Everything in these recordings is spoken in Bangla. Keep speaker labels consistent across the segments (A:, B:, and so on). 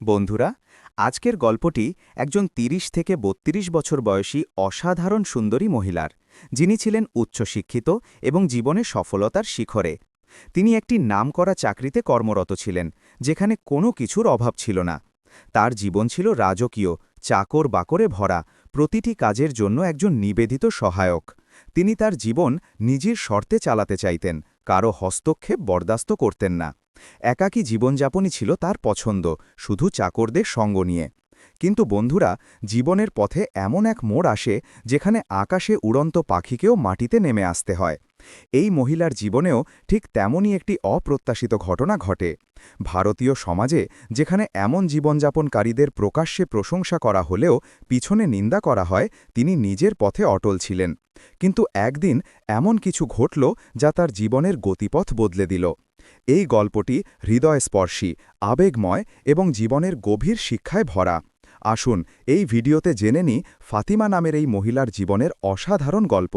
A: বন্ধুরা, আজকের গল্পটি একজন ৩০ থেকে ৩২ বছর বয়সী অসাধারণ সুন্দরী মহিলার, যিনি ছিলেন উচ্চশিক্ষিত এবং জীবনে সফলতার শিখরে। তিনি একটি নামকরা চাকরিতে কর্মরত ছিলেন, যেখানে কোনো কিছুর অভাব ছিল না। তার জীবন ছিল রাজকীয়, চাকর বাকরে ভরা, প্রতিটি কাজের জন্য একজন নিবেদিত সহায়ক। তিনি তার জীবন নিজের শর্তে চালাতে চাইতেন কারও হস্তক্ষেপ বরদাস্ত করতেন না। একাকী জীবনযাপনই ছিল তার পছন্দ শুধু চাকরদের সঙ্গ নিয়ে। কিন্তু বন্ধুরা, জীবনের পথে এমন এক মোড় আসে যেখানে আকাশে উড়ন্ত পাখিকেও মাটিতে নেমে আসতে হয়। এই মহিলার জীবনেও ঠিক তেমনই একটি অপ্রত্যাশিত ঘটনা ঘটে। ভারতীয় সমাজে যেখানে এমন জীবনযাপনকারীদের প্রকাশ্যে প্রশংসা করা হলেও পিছনে নিন্দা করা হয়, তিনি নিজের পথে অটল ছিলেন। কিন্তু একদিন এমন কিছু ঘটল যা তার জীবনের গতিপথ বদলে দিল। এই গল্পটি হৃদয়স্পর্শী, আবেগময় এবং জীবনের গভীর শিক্ষায় ভরা। আসুন এই ভিডিওতে জেনে নি ফাতিমা নামের এই মহিলার জীবনের অসাধারণ গল্প।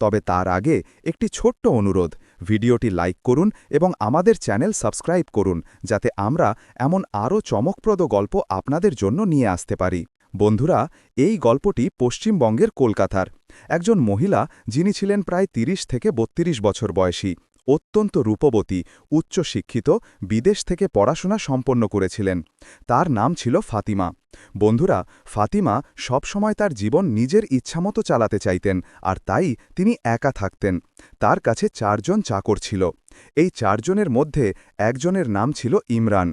A: তবে তার আগে একটি ছোট্ট অনুরোধ, ভিডিওটি লাইক করুন এবং আমাদের চ্যানেল সাবস্ক্রাইব করুন, যাতে আমরা এমন আরও চমকপ্রদ গল্প আপনাদের জন্য নিয়ে আসতে পারি। বন্ধুরা, এই গল্পটি পশ্চিমবঙ্গের কলকাতার। একজন মহিলা যিনি ছিলেন প্রায় ৩০ থেকে ৩২ বছর বয়সী। অত্যন্ত রূপবতী, উচ্চশিক্ষিত, বিদেশ থেকে পড়াশোনা সম্পন্ন করেছিলেন। তার নাম ছিল ফাতিমা। বন্ধুরা, ফাতিমা সবসময় তার জীবন নিজের ইচ্ছামতো চালাতে চাইতেন আর তাই তিনি একা থাকতেন। তার কাছে চারজন চাকর ছিল। এই চারজনের মধ্যে একজনের নাম ছিল ইমরান।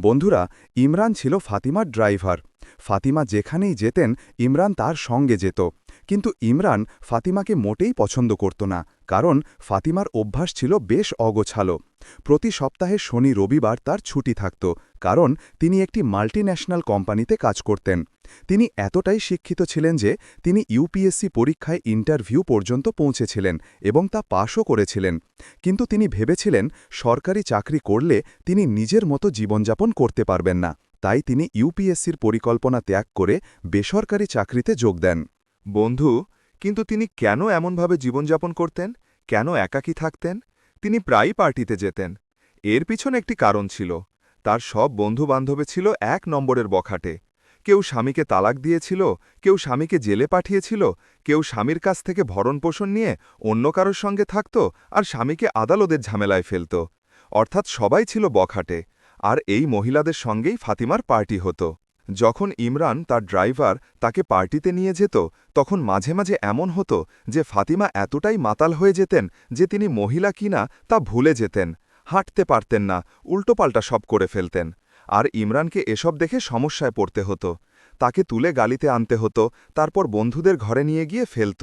A: বন্ধুরা, ইমরান ছিল ফাতিমার ড্রাইভার। ফাতিমা যেখানেই যেতেন, ইমরান তার সঙ্গে যেত। কিন্তু ইমরান ফাতিমাকে মোটেই পছন্দ করত না, কারণ ফাতিমার অভ্যাস ছিল বেশ অগোছালো। প্রতি সপ্তাহে শনি রবিবার তার ছুটি থাকত, কারণ তিনি একটি মাল্টিন্যাশনাল কোম্পানিতে কাজ করতেন। তিনি এতটাই শিক্ষিত ছিলেন যে তিনি ইউপিএসসি পরীক্ষায় ইন্টারভিউ পর্যন্ত পৌঁছেছিলেন এবং তা পাশও করেছিলেন। কিন্তু তিনি ভেবেছিলেন সরকারি চাকরি করলে তিনি নিজের মতো জীবনযাপন করতে পারবেন না। তাই তিনি ইউপিএসসির পরিকল্পনা ত্যাগ করে বেসরকারি চাকরিতে যোগ দেন।
B: বন্ধু, কিন্তু তিনি কেন এমনভাবে জীবনযাপন করতেন? কেন একাকী থাকতেন? তিনি প্রায়ই পার্টিতে যেতেন। এর পিছনে একটি কারণ ছিল। তার সব বন্ধুবান্ধবে ছিল এক নম্বরের বখাটে। কেউ স্বামীকে তালাক দিয়েছিল, কেউ স্বামীকে জেলে পাঠিয়েছিল, কেউ স্বামীর কাছ থেকে ভরণপোষণ নিয়ে অন্য কারোর সঙ্গে থাকত আর স্বামীকে আদালতের ঝামেলায় ফেলত। অর্থাৎ সবাই ছিল বখাটে, আর এই মহিলাদের সঙ্গেই ফাতিমার পার্টি হতো। যখন ইমরান তার ড্রাইভার তাকে পার্টিতে নিয়ে যেত, তখন মাঝে মাঝে এমন হতো যে ফাতিমা এতটাই মাতাল হয়ে যেতেন যে তিনি মহিলা কিনা তা ভুলে যেতেন, হাঁটতে পারতেন না, উল্টোপাল্টা সব করে ফেলতেন। আর ইমরানকে এসব দেখে সমস্যায় পড়তে হতো। তাকে তুলে গালিতে আনতে হতো, তারপর বন্ধুদের ঘরে নিয়ে গিয়ে ফেলত,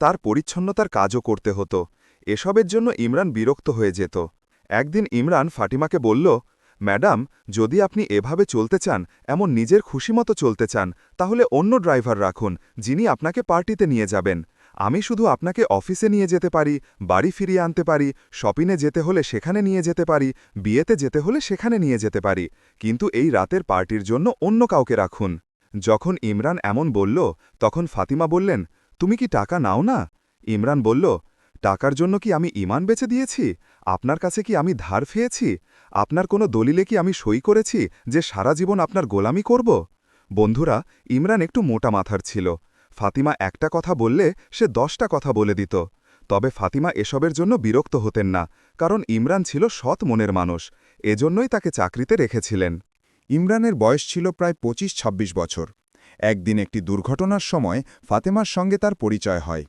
B: তার পরিচ্ছন্নতার কাজও করতে হতো। এসবের জন্য ইমরান বিরক্ত হয়ে যেত। একদিন ইমরান ফাটিমাকে বলল ম্যাডাম, যদি আপনি এভাবে চলতে চান, এমন নিজের খুশিমতো চলতে চান, তাহলে অন্য ড্রাইভার রাখুন, যিনি আপনাকে পার্টিতে নিয়ে যাবেন। আমি শুধু আপনাকে অফিসে নিয়ে যেতে পারি, বাড়ি ফিরিয়ে আনতে পারি, শপিংয়ে যেতে হলে সেখানে নিয়ে যেতে পারি, বিয়েতে যেতে হলে সেখানে নিয়ে যেতে পারি, কিন্তু এই রাতের পার্টির জন্য অন্য কাউকে রাখুন। যখন ইমরান এমন বলল, তখন ফাতিমা বললেন, তুমি কি টাকা নাও না? ইমরান বলল, টাকার জন্য কি আমি ইমান বেচে দিয়েছি? আপনার কাছে কি আমি ধার ফেয়েছি আপনার কোনো দলিলে কি আমি সই করেছি যে সারা জীবন আপনার গোলামি করব? বন্ধুরা, ইমরান একটু মোটা মাথার ছিল। ফাতিমা একটা কথা বললে সে দশটা কথা বলে দিত। তবে ফাতিমা এসবের জন্য বিরক্ত হতেন না, কারণ ইমরান ছিল সৎ মনের মানুষ। এজন্যই তাকে চাকরিতে রেখেছিলেন।
C: ইমরানের বয়স ছিল প্রায় পঁচিশ ২৬ বছর। একদিন একটি দুর্ঘটনার সময় ফাতেমার সঙ্গে তার পরিচয় হয়।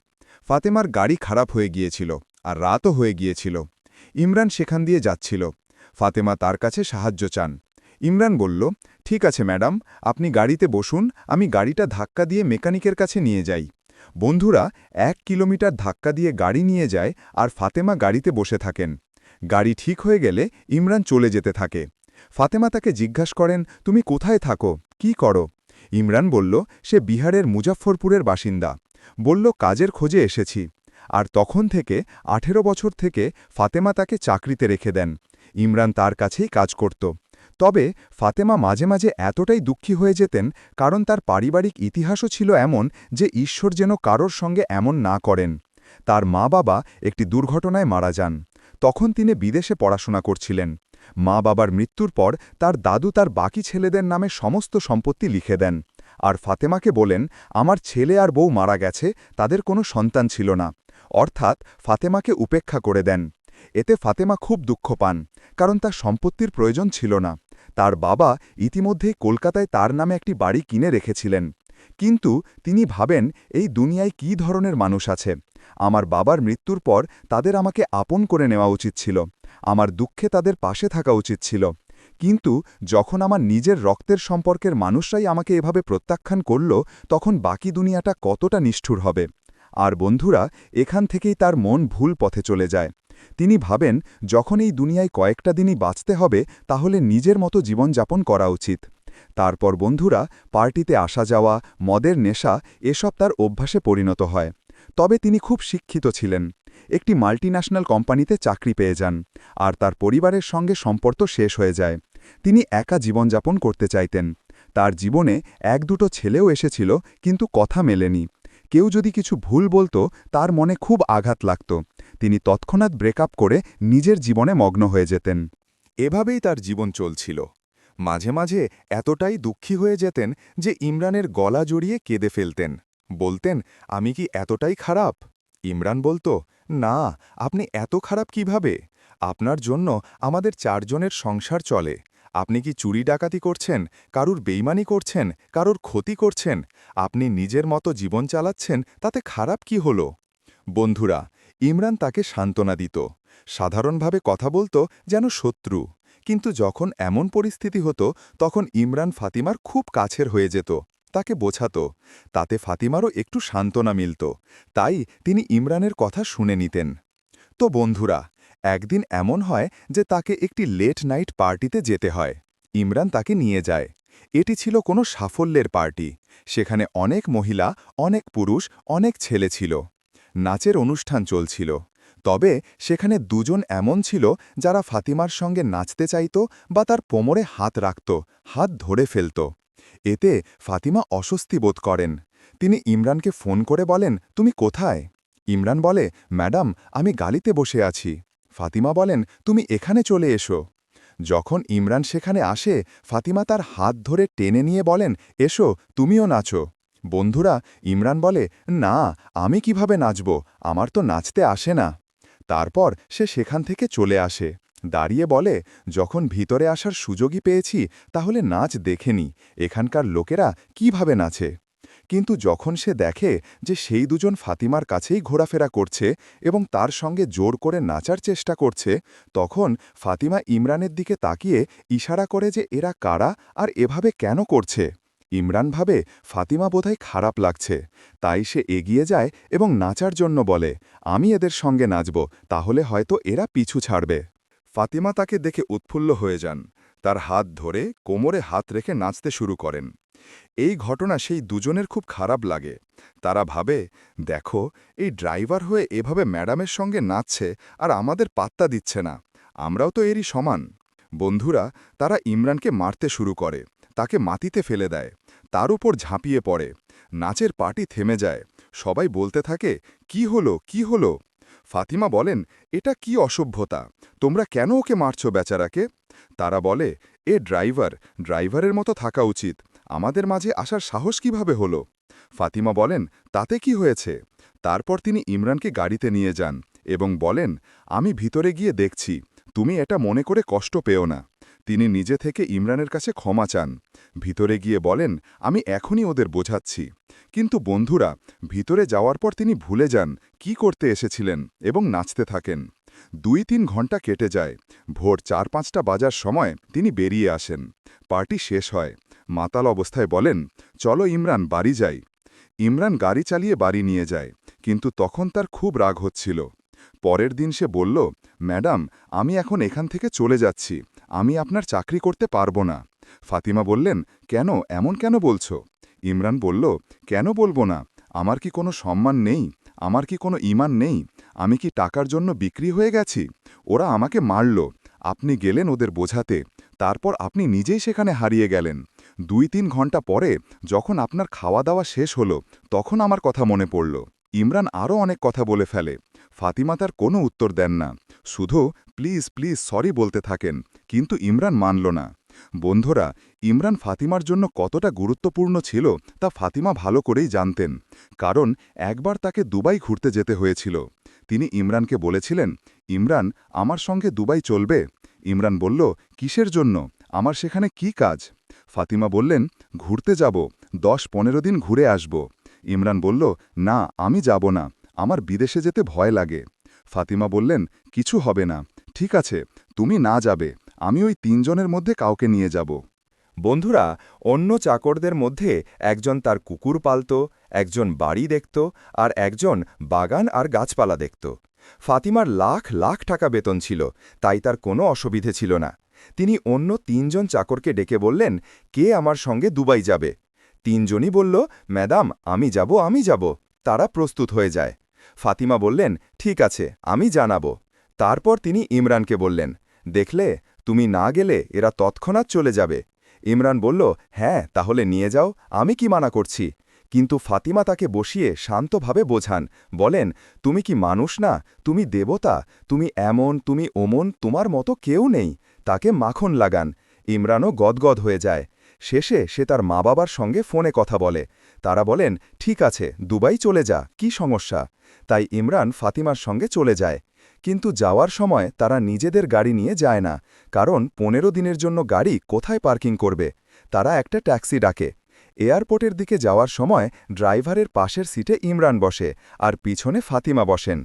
C: ফাতেমার গাড়ি খারাপ হয়ে গিয়েছিল আর রাতও হয়ে গিয়েছিল। ইমরান সেখান দিয়ে যাচ্ছিল। ফাতেমা তার কাছে সাহায্য চান। ইমরান বলল, ঠিক আছে ম্যাডাম, আপনি গাড়িতে বসুন, আমি গাড়িটা ধাক্কা দিয়ে মেকানিকের কাছে নিয়ে যাই। বন্ধুরা, এক কিলোমিটার ধাক্কা দিয়ে গাড়ি নিয়ে যায় আর ফাতেমা গাড়িতে বসে থাকেন। গাড়ি ঠিক হয়ে গেলে ইমরান চলে যেতে থাকে। ফাতেমা তাকে জিজ্ঞাসা করেন, তুমি কোথায় থাকো? কি করো? ইমরান বলল, সে বিহারের মুজাফরপুরের বাসিন্দা। বলল, কাজের খোঁজে এসেছি। আর তখন থেকে আঠেরো বছর থেকে ফাতেমা তাকে চাকরিতে রেখে দেন। ইমরান তার কাছেই কাজ করত। তবে ফাতেমা মাঝে মাঝে এতটাই দুঃখী হয়ে যেতেন কারণ তার পারিবারিক ইতিহাসও ছিল এমন যে ঈশ্বর যেন কারোর সঙ্গে এমন না করেন। তার মা বাবা একটি দুর্ঘটনায় মারা যান। তখন তিনি বিদেশে পড়াশোনা করছিলেন। মা বাবার মৃত্যুর পর তার দাদু তার বাকি ছেলেদের নামে সমস্ত সম্পত্তি লিখে দেন। আর ফাতেমাকে বলেন, আমার ছেলে আর বউ মারা গেছে, তাদের কোনো সন্তান ছিল না। অর্থাৎ ফাতেমাকে উপেক্ষা করে দেন। এতে ফাতেমা খুব দুঃখ পান, কারণ তার সম্পত্তির প্রয়োজন ছিল না। তার বাবা ইতিমধ্যেই কলকাতায় তার নামে একটি বাড়ি কিনে রেখেছিলেন। কিন্তু তিনি ভাবেন, এই দুনিয়ায় কী ধরনের মানুষ আছে? আমার বাবার মৃত্যুর পর তাদের আমাকে আপন করে নেওয়া উচিত ছিল। আমার দুঃখে তাদের পাশে থাকা উচিত ছিল। কিন্তু যখন আমার নিজের রক্তের সম্পর্কের মানুষরাই আমাকে এভাবে প্রত্যাখ্যান করল, তখন বাকি দুনিয়াটা কতটা নিষ্ঠুর হবে? আর বন্ধুরা, এখান থেকেই তার মন ভুল পথে চলে যায়। তিনি ভাবেন, যখন এই দুনিয়ায় কয়েকটা দিনই বাঁচতে হবে, তাহলে নিজের মতো জীবনযাপন করা উচিত। তারপর বন্ধুরা, পার্টিতে আসা যাওয়া, মদের নেশা, এসব তার অভ্যাসে পরিণত হয়। তবে তিনি খুব শিক্ষিত ছিলেন। একটি মাল্টিন্যাশনাল কোম্পানিতে চাকরি পেয়ে যান, আর তার পরিবারের সঙ্গে সম্পর্ক শেষ হয়ে যায়। তিনি একা জীবনযাপন করতে চাইতেন। তার জীবনে এক দুটো ছেলেও এসেছিল, কিন্তু কথা মেলেনি। কেউ যদি কিছু ভুল বলতো, তার মনে খুব আঘাত লাগত। তিনি তৎক্ষণাৎ ব্রেকআপ করে নিজের জীবনে মগ্ন হয়ে যেতেন।
B: এভাবেই তার জীবন চলছিল। মাঝে মাঝে এতটাই দুঃখী হয়ে যেতেন যে ইমরানের গলা জড়িয়ে কেঁদে ফেলতেন। বলতেন, আমি কি এতটাই খারাপ? ইমরান বলতো, না, আপনি এত খারাপ কীভাবে? আপনার জন্য আমাদের চারজনের সংসার চলে। আপনি কি চুরি ডাকাতি করছেন? কারুর বেইমানি করছেন? কারুর ক্ষতি করছেন? আপনি নিজের মতো জীবন চালাচ্ছেন, তাতে খারাপ কি হলো? বন্ধুরা, ইমরান তাকে সান্ত্বনা দিত। সাধারণভাবে কথা বলতো যেন শত্রু। কিন্তু যখন এমন পরিস্থিতি হতো, তখন ইমরান ফাতিমার খুব কাছের হয়ে যেত। তাকে বোঝাত। তাতে ফাতিমারও একটু সান্ত্বনা মিলত। তাই তিনি ইমরানের কথা শুনে নিতেন। তো বন্ধুরা একদিন এমন হয় যে তাকে একটি লেট নাইট পার্টিতে যেতে হয়। ইমরান তাকে নিয়ে যায়। এটি ছিল কোনো সাফল্যের পার্টি সেখানে অনেক মহিলা, অনেক পুরুষ, অনেক ছেলে ছিল। নাচের অনুষ্ঠান চলছিল। তবে সেখানে দুজন এমন ছিল যারা ফাতিমার সঙ্গে নাচতে চাইত বা তার কোমরে হাত রাখত, হাত ধরে ফেলত। এতে ফাতিমা অস্বস্তি বোধ করেন। তিনি ইমরানকে ফোন করে বলেন, তুমি কোথায়? ইমরান বলে, ম্যাডাম, আমি গালিতে বসে আছি। ফাতিমা বলেন, তুমি এখানে চলে এসো। যখন ইমরান সেখানে আসে, ফাতিমা তার হাত ধরে টেনে নিয়ে বলেন, এসো, তুমিও নাচো। বন্ধুরা, ইমরান বলে, না, আমি কীভাবে নাচব? আমার তো নাচতে আসে না। তারপর সে সেখান থেকে চলে আসে। দাঁড়িয়ে বলে, যখন ভিতরে আসার সুযোগই পেয়েছি, তাহলে নাচ দেখেনি এখানকার লোকেরা কীভাবে নাচে? কিন্তু যখন সে দেখে যে সেই দুজন ফাতিমার কাছেই ঘোরাফেরা করছে এবং তার সঙ্গে জোর করে নাচার চেষ্টা করছে, তখন ফাতিমা ইমরানের দিকে তাকিয়ে ইশারা করে যে এরা কারা আর এভাবে কেন করছে। ইমরান ভাবে, ফাতিমা বোধহয় খারাপ লাগছে। তাই সে এগিয়ে যায় এবং নাচার জন্য বলে, আমি এদের সঙ্গে নাচব, তাহলে হয়তো এরা পিছু ছাড়বে ফাতিমা তাকে দেখে উৎফুল্ল হয়ে যান। তার হাত ধরে কোমরে হাত রেখে নাচতে শুরু করেন। এই ঘটনা সেই দুজনের খুব খারাপ লাগে। তারা ভাবে, দেখো, এই ড্রাইভার হয়ে এভাবে ম্যাডামের সঙ্গে নাচছে আর আমাদের পাত্তা দিচ্ছে না। আমরাও তো এরই সমান। বন্ধুরা, তারা ইমরানকে মারতে শুরু করে। তাকে মাটিতে ফেলে দেয়। তার উপর ঝাঁপিয়ে পড়ে। নাচের পার্টি থেমে যায়। সবাই বলতে থাকে, কি হলো? কি হলো? ফাতিমা বলেন, এটা কি অসভ্যতা? তোমরা কেন ওকে মারছ বেচারাকে? তারা বলে, এ ড্রাইভার, ড্রাইভারের মতো থাকা উচিত। আমাদের মাঝে আসার সাহস কীভাবে হলো? ফাতিমা বলেন, তাতে কি হয়েছে? তারপর তিনি ইমরানকে গাড়িতে নিয়ে যান এবং বলেন, আমি ভিতরে গিয়ে দেখছি। তুমি এটা মনে করে কষ্ট পেও না। তিনি নিজে থেকে ইমরানের কাছে ক্ষমা চান। ভিতরে গিয়ে বলেন, আমি এখনই ওদের বোঝাচ্ছি। কিন্তু বন্ধুরা, ভিতরে যাওয়ার পর তিনি ভুলে যান, কি করতে এসেছিলেন এবং নাচতে থাকেন। দুই তিন ঘণ্টা কেটে যায়। ভোর চার পাঁচটা বাজার সময় তিনি বেরিয়ে আসেন। পার্টি শেষ হয়। মাতাল অবস্থায় বলেন, চলো ইমরান, বাড়ি যাই। ইমরান গাড়ি চালিয়ে বাড়ি নিয়ে যায়, কিন্তু তখন তার খুব রাগ হচ্ছিল। পরের দিন সে বলল, ম্যাডাম, আমি এখন এখান থেকে চলে যাচ্ছি। আমি আপনার চাকরি করতে পারব না। ফাতিমা বললেন, কেন? এমন কেন বলছো? ইমরান বলল, কেন বলব না? আমার কি কোনো সম্মান নেই? আমার কি কোনো ইমান নেই? আমি কি টাকার জন্য বিক্রি হয়ে গেছি? ওরা আমাকে মারল। আপনি গেলেন ওদের বোঝাতে। তারপর আপনি নিজেই সেখানে হারিয়ে গেলেন। দুই তিন ঘণ্টা পরে যখন আপনার খাওয়া দাওয়া শেষ হলো, তখন আমার কথা মনে পড়ল। ইমরান আরও অনেক কথা বলে ফেলে।
C: ফাতিমা তার কোনো উত্তর দেন না। শুধু, প্লিজ প্লিজ, সরি বলতে থাকেন। কিন্তু ইমরান মানল না। বন্ধুরা, ইমরান ফাতিমার জন্য কতটা গুরুত্বপূর্ণ ছিল, তা ফাতিমা ভালো করেই জানতেন। কারণ, একবার তাকে দুবাই ঘুরতে যেতে হয়েছিল। তিনি ইমরানকে বলেছিলেন, ইমরান, আমার সঙ্গে দুবাই চলবে? ইমরান বলল, কিসের জন্য? আমার সেখানে কি কাজ? ফাতিমা বললেন, ঘুরতে যাব, দশ পনেরো দিন ঘুরে আসব। ইমরান বলল, না, আমি যাব না। আমার বিদেশে যেতে ভয় লাগে। ফাতিমা বললেন, কিছু হবে না। ঠিক আছে, তুমি না যাবে। আমি ওই তিনজনের মধ্যে কাউকে নিয়ে যাব।
B: বন্ধুরা, অন্য চাকরদের মধ্যে একজন তার কুকুর পালত, একজন বাড়ি দেখত, আর একজন বাগান আর গাছপালা দেখত। ফাতিমার লাখ লাখ টাকা বেতন ছিল, তাই তার কোনো অসুবিধে ছিল না। তিনি অন্য তিনজন চাকরকে ডেকে বললেন, কে আমার সঙ্গে দুবাই যাবে? তিনজনই বলল, ম্যাডাম, আমি যাব আমি যাব। তারা প্রস্তুত হয়ে যায়। ফাতিমা বললেন, ঠিক আছে, আমি জানাব। তারপর তিনি ইমরানকে বললেন, দেখলে, তুমি না গেলে এরা তৎক্ষণাৎ চলে যাবে। ইমরান বলল হ্যাঁ তাহলে নিয়ে যাও, আমি কি মানা করছি? কিন্তু ফাতিমা তাকে বসিয়ে শান্তভাবে বোঝান, বলেন, তুমি কি মানুষ না? তুমি দেবতা? তুমি এমন, তুমি ওমন, তোমার মতো কেউ নেই। তাকে মাখন লাগান। ইমরানও গদগদ হয়ে যায়। শেষে সে তার মা বাবার সঙ্গে ফোনে কথা বলে। তারা বলেন, ঠিক আছে, দুবাই চলে যা, কি সমস্যা? তাই ইমরান ফাতিমার সঙ্গে চলে যায়। কিন্তু যাওয়ার সময় তারা নিজেদের গাড়ি নিয়ে যায় না, কারণ পনেরো দিনের জন্য গাড়ি কোথায় পার্কিং করবে? তারা একটা ট্যাক্সি ডাকে। এয়ারপোর্টের দিকে যাওয়ার সময় ড্রাইভারের পাশের সিটে ইমরান বসে আর পিছনে ফাতিমা বসেন।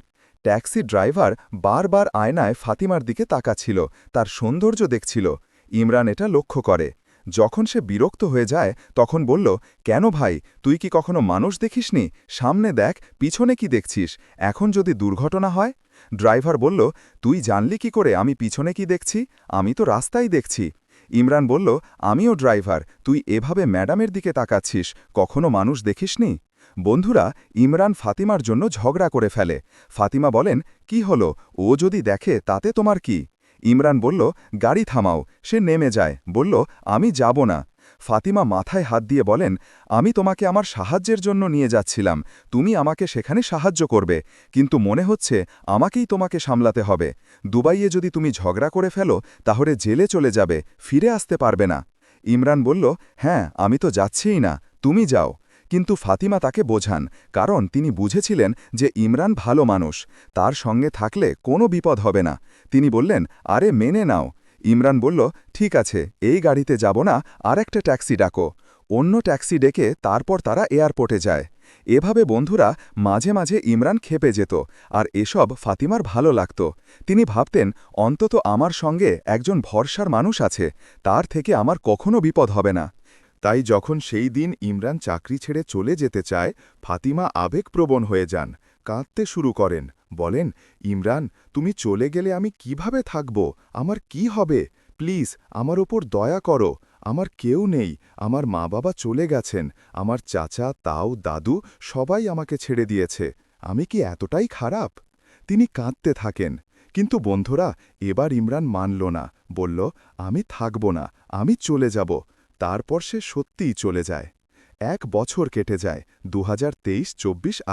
B: ট্যাক্সি ড্রাইভার বারবার আয়নায় ফাতিমার দিকে তাকাচ্ছিল, তার সৌন্দর্য দেখছিল। ইমরান এটা লক্ষ্য করে। যখন সে বিরক্ত হয়ে যায়, তখন বলল, কেন ভাই, তুই কি কখনো মানুষ দেখিসনি? সামনে দেখ, পিছনে কি দেখছিস? এখন যদি দুর্ঘটনা হয়? ড্রাইভার বলল, তুই জানলি কি করে আমি পিছনে কি দেখছি? আমি তো রাস্তাই দেখছি। ইমরান বলল, আমিও ড্রাইভার, তুই এভাবে ম্যাডামের দিকে তাকাচ্ছিস, কখনো মানুষ দেখিসনি? বন্ধুরা, ইমরান ফাতিমার জন্য ঝগড়া করে ফেলে। ফাতিমা বলেন, কি হলো? ও যদি দেখে, তাতে তোমার কি? ইমরান বলল, গাড়ি থামাও। সে নেমে যায়, বলল, আমি যাব না। ফাতিমা মাথায় হাত দিয়ে বলেন, আমি তোমাকে আমার সাহায্যের জন্য নিয়ে যাচ্ছিলাম। তুমি আমাকে সেখানে সাহায্য করবে, কিন্তু মনে হচ্ছে আমাকেই তোমাকে সামলাতে হবে। দুবাইয়ে যদি তুমি ঝগড়া করে ফেলো, তাহলে জেলে চলে যাবে, ফিরে আসতে পারবে না। ইমরান বলল হ্যাঁ আমি তো যাচ্ছিই না। তুমি যাও। কিন্তু ফাতিমা তাকে বোঝান, কারণ তিনি বুঝেছিলেন যে ইমরান ভালো মানুষ, তার সঙ্গে থাকলে কোনো বিপদ হবে না। তিনি বললেন, আরে, মেনে নাও। ইমরান বলল, ঠিক আছে, এই গাড়িতে যাব না আর একটা ট্যাক্সি ডাকো। অন্য ট্যাক্সি ডেকে তারপর তারা এয়ারপোর্টে যায়। এভাবে বন্ধুরা মাঝে মাঝে ইমরান খেপে যেত, আর এসব ফাতিমার ভালো লাগত। তিনি ভাবতেন, অন্তত আমার সঙ্গে একজন ভরসার মানুষ আছে, তার থেকে আমার কখনো বিপদ হবে না। তাই যখন সেই দিন ইমরান চাকরি ছেড়ে চলে যেতে চায়, ফাতিমা আবেগপ্রবণ হয়ে যান, কাঁদতে শুরু করেন, বলেন, ইমরান, তুমি চলে গেলে আমি কীভাবে থাকব? আমার কি হবে? প্লিজ, আমার ওপর দয়া করো। আমার কেউ নেই। আমার মা বাবা চলে গেছেন। আমার চাচা, তাও, দাদু সবাই আমাকে ছেড়ে দিয়েছে। আমি কি এতটাই খারাপ? তিনি কাঁদতে থাকেন। কিন্তু বন্ধুরা, এবার ইমরান মানল না। বলল, আমি থাকব না। আমি চলে যাব। তারপর সে সত্যিই চলে যায়। এক বছর কেটে যায় দু হাজার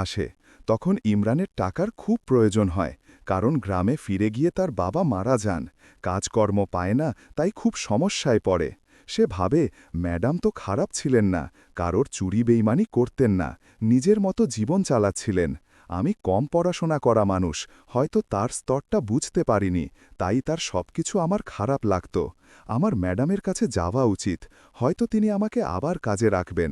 B: আসে। তখন ইমরানের টাকার খুব প্রয়োজন হয়, কারণ গ্রামে ফিরে গিয়ে তার বাবা মারা যান। কাজকর্ম পায় না, তাই খুব সমস্যায় পড়ে। সে ভাবে, ম্যাডাম তো খারাপ ছিলেন না, কারোর চুরি বেইমানি করতেন না, নিজের মতো জীবন চালাচ্ছিলেন। আমি কম পড়াশোনা করা মানুষ, হয়তো তার স্তরটা বুঝতে পারিনি, তাই তার সবকিছু আমার খারাপ লাগত। আমার ম্যাডামের কাছে যাওয়া উচিত, হয়তো তিনি আমাকে আবার কাজে রাখবেন।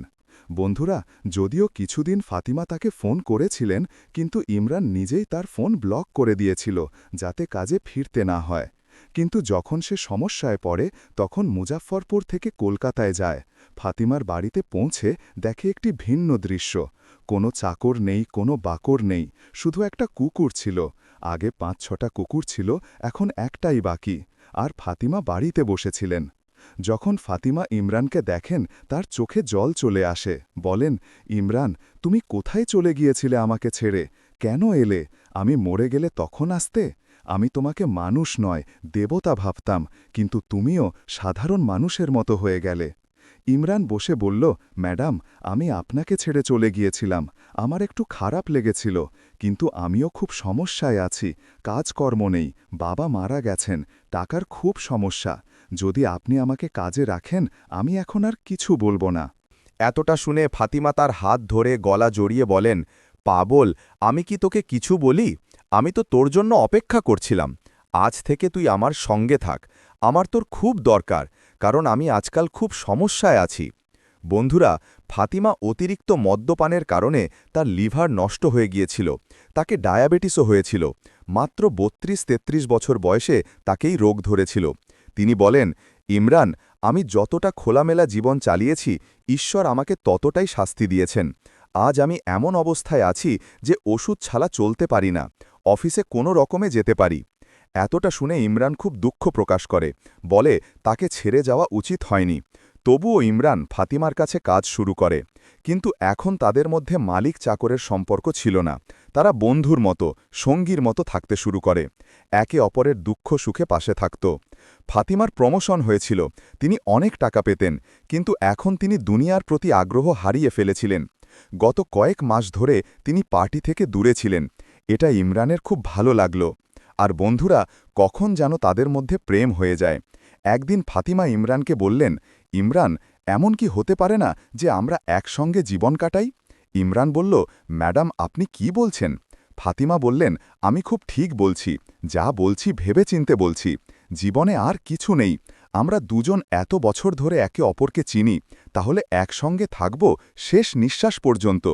B: বন্ধুরা, যদিও কিছুদিন ফাতিমা তাকে ফোন করেছিলেন, কিন্তু ইমরান নিজেই তার ফোন ব্লক করে দিয়েছিল, যাতে কাজে ফিরতে না হয়। কিন্তু যখন সে সমস্যায় পড়ে, তখন মুজাফরপুর থেকে কলকাতায় যায়। ফাতিমার বাড়িতে পৌঁছে দেখে একটি ভিন্ন দৃশ্য। কোনো চাকর নেই, কোনো বাকর নেই, শুধু একটা কুকুর ছিল। আগে পাঁচ ছটা কুকুর ছিল, এখন একটাই বাকি। আর ফাতিমা বাড়িতে বসেছিলেন। যখন ফাতিমা ইমরানকে দেখেন, তার চোখে জল চলে আসে। বলেন, ইমরান, তুমি কোথায় চলে গিয়েছিলে আমাকে ছেড়ে? কেন এলে? আমি মরে গেলে তখন আসতে? আমি তোমাকে মানুষ নয়, দেবতা ভাবতাম, কিন্তু তুমিও সাধারণ মানুষের মতো হয়ে গেলে। ইমরান বসে বলল, ম্যাডাম, আমি আপনাকে ছেড়ে চলে গিয়েছিলাম। আমার একটু খারাপ লেগেছিল, কিন্তু আমিও খুব সমস্যায় আছি, কাজকর্ম নেই, বাবা মারা গেছেন, টাকার খুব সমস্যা। যদি আপনি আমাকে কাজে রাখেন, আমি এখন আর কিছু বলব না।
A: এতটা শুনে ফাতিমা তার হাত ধরে গলা জড়িয়ে বলেন পাবল আমি কি তোকে কিছু বলি? আমি তো তোর জন্য অপেক্ষা করছিলাম। আজ থেকে তুই আমার সঙ্গে থাক। আমার তোর খুব দরকার, কারণ আমি আজকাল খুব সমস্যায় আছি। বন্ধুরা, ফাতিমা অতিরিক্ত মদ্যপানের কারণে তার লিভার নষ্ট হয়ে গিয়েছিল। তাকে ডায়াবেটিসও হয়েছিল। মাত্র বত্রিশ তেত্রিশ বছর বয়সে তাকেই রোগ ধরেছিল। তিনি বলেন, ইমরান, আমি যতটা খোলামেলা জীবন চালিয়েছি, ঈশ্বর আমাকে ততটাই শাস্তি দিয়েছেন। আজ আমি এমন অবস্থায় আছি যে ওষুধ ছাড়া চলতে পারি না। অফিসে কোনো রকমে যেতে পারি। এতটা শুনে ইমরান খুব দুঃখ প্রকাশ করে। বলে, তাকে ছেড়ে যাওয়া উচিত হয়নি। তবুও ইমরান ফাতিমার কাছে কাজ শুরু করে। কিন্তু এখন তাদের মধ্যে মালিক চাকরের সম্পর্ক ছিল না। তারা বন্ধুর মতো, সঙ্গীর মতো থাকতে শুরু করে। একে অপরের দুঃখ সুখে পাশে থাকত। ফাতিমার প্রমোশন হয়েছিল। তিনি অনেক টাকা পেতেন, কিন্তু এখন তিনি দুনিয়ার প্রতি আগ্রহ হারিয়ে ফেলেছিলেন। গত কয়েক মাস ধরে তিনি পার্টি থেকে দূরে ছিলেন। এটা ইমরানের খুব ভালো লাগল। আর বন্ধুরা, কখন যেন তাদের মধ্যে প্রেম হয়ে যায়। একদিন ফাতিমা ইমরানকে বললেন, ইমরান, এমন কি হতে পারে না যে আমরা একসঙ্গে জীবন কাটাই? ইমরান বলল, ম্যাডাম, আপনি কি বলছেন? ফাতিমা বললেন, আমি খুব ঠিক বলছি, যা বলছি ভেবে চিনতে বলছি। জীবনে আর কিছু নেই। আমরা দুজন এত বছর ধরে একে অপরকে চিনি, তাহলে একসঙ্গে থাকব শেষ নিঃশ্বাস পর্যন্ত।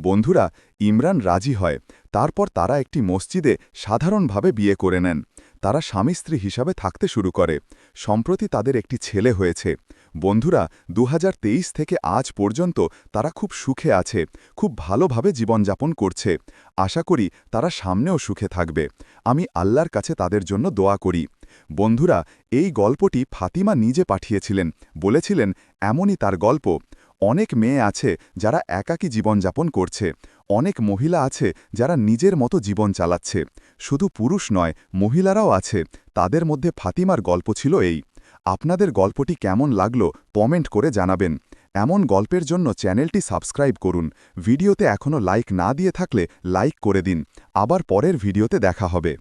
A: বন্ধুরা ইমরান রাজি হয়। তারপর তারা একটি মসজিদে সাধারণভাবে বিয়ে করে নেন। তারা স্বামী স্ত্রী হিসাবে থাকতে শুরু করে। সম্প্রতি তাদের একটি ছেলে হয়েছে। বন্ধুরা দু হাজার তেইশ থেকে আজ পর্যন্ত তারা খুব সুখে আছে, খুব ভালোভাবে জীবনযাপন করছে। আশা করি তারা সামনেও সুখে থাকবে। আমি আল্লাহর কাছে তাদের জন্য দোয়া করি। বন্ধুরা, এই গল্পটি ফাতিমা নিজে পাঠিয়েছিলেন। বলেছিলেন, এমনই তার গল্প। অনেক মেয়ে আছে যারা একাকী জীবনযাপন করছে। অনেক মহিলা আছে যারা নিজের মতো জীবন চালাচ্ছে। শুধু পুরুষ নয়, মহিলারাও আছে। তাদের মধ্যে ফাতিমার গল্প ছিল এই। আপনাদের গল্পটি কেমন লাগল কমেন্ট করে জানাবেন। এমন গল্পের জন্য চ্যানেলটি সাবস্ক্রাইব করুন। ভিডিওতে এখনও লাইক না দিয়ে থাকলে লাইক করে দিন। আবার পরের ভিডিওতে দেখা হবে।